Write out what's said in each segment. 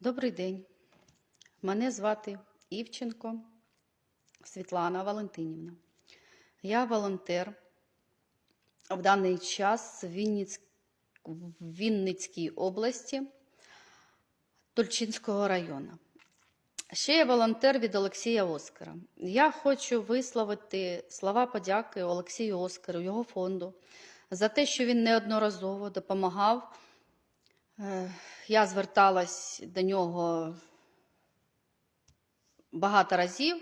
Добрий день. Мене звати Івченко Світлана Валентинівна. Я волонтер в даний час в Вінниць... в Вінницькій області Тульчинського району. Ще я волонтер від Олексія Оскара. Я хочу висловити слова подяки Олексію Оскару, його фонду, за те, що він неодноразово допомагав. Е, Я зверталась до нього багато разів.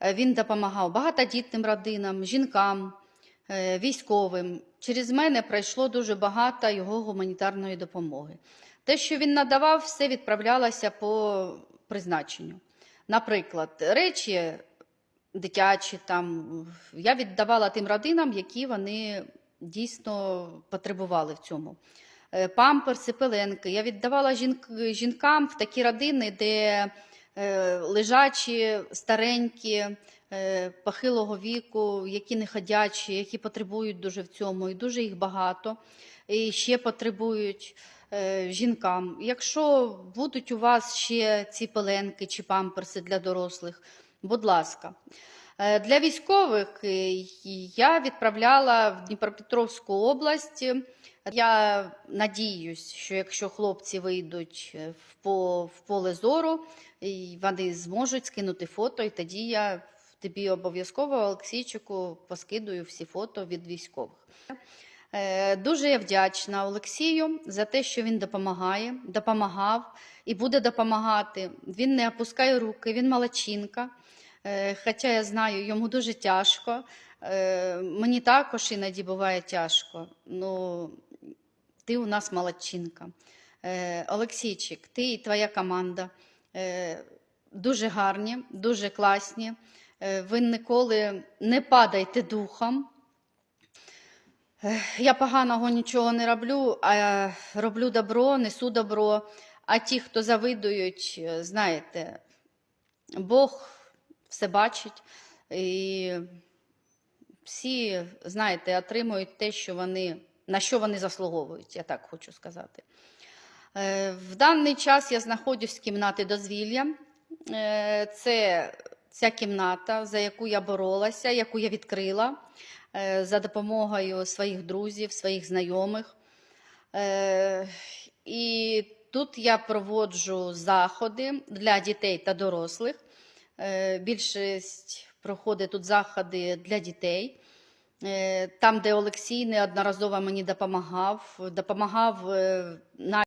Е, Він допомагав багатодітним родинам, жінкам, е, військовим. Через мене пройшло дуже багато його гуманітарної допомоги. Те, що він надавав, все відправлялося по призначенню. Наприклад, речі дитячі, там, я віддавала тим родинам, які вони дійсно потребували в цьому. Е, Памперси, пеленки. Я віддавала жінк- жінкам в такі родини, де е, лежачі, старенькі, е, похилого віку, які не ходячі, які потребують дуже в цьому, і дуже їх багато, і ще потребують жінкам. Якщо будуть у вас ще ці пеленки чи памперси для дорослих, будь ласка. Для військових я відправляла в Дніпропетровську область. Я надіюсь, що якщо хлопці вийдуть е, в по- в поле зору, вони зможуть скинути фото, і тоді я тобі обов'язково, Олексійчику, поскидую всі фото від військових. Е, Дуже я вдячна Олексію за те, що він допомагає, допомагав і буде допомагати. Він не опускає руки, він молодчинка. Е, Хоча я знаю, йому дуже тяжко. Мені також іноді буває тяжко. Ну, ти у нас молодчинка. Е, Олексійчик, ти і твоя команда е, дуже гарні, дуже класні. Е, Ви ніколи не падайте духом. Я поганого нічого не роблю, а роблю добро, несу добро. А ті, хто завидують, знаєте, Бог все бачить. І всі, знаєте, отримують те, що вони, на що вони заслуговують, я так хочу сказати. Е, В даний час я знаходжусь в кімнаті дозвілля. Е, Це ця кімната, за яку я боролася, яку я відкрила е, за допомогою своїх друзів, своїх знайомих. І тут я проводжу заходи для дітей та дорослих. Більшість проходить тут заходи для дітей. Е, Там, де Олексій неодноразово мені допомагав, допомагав е, на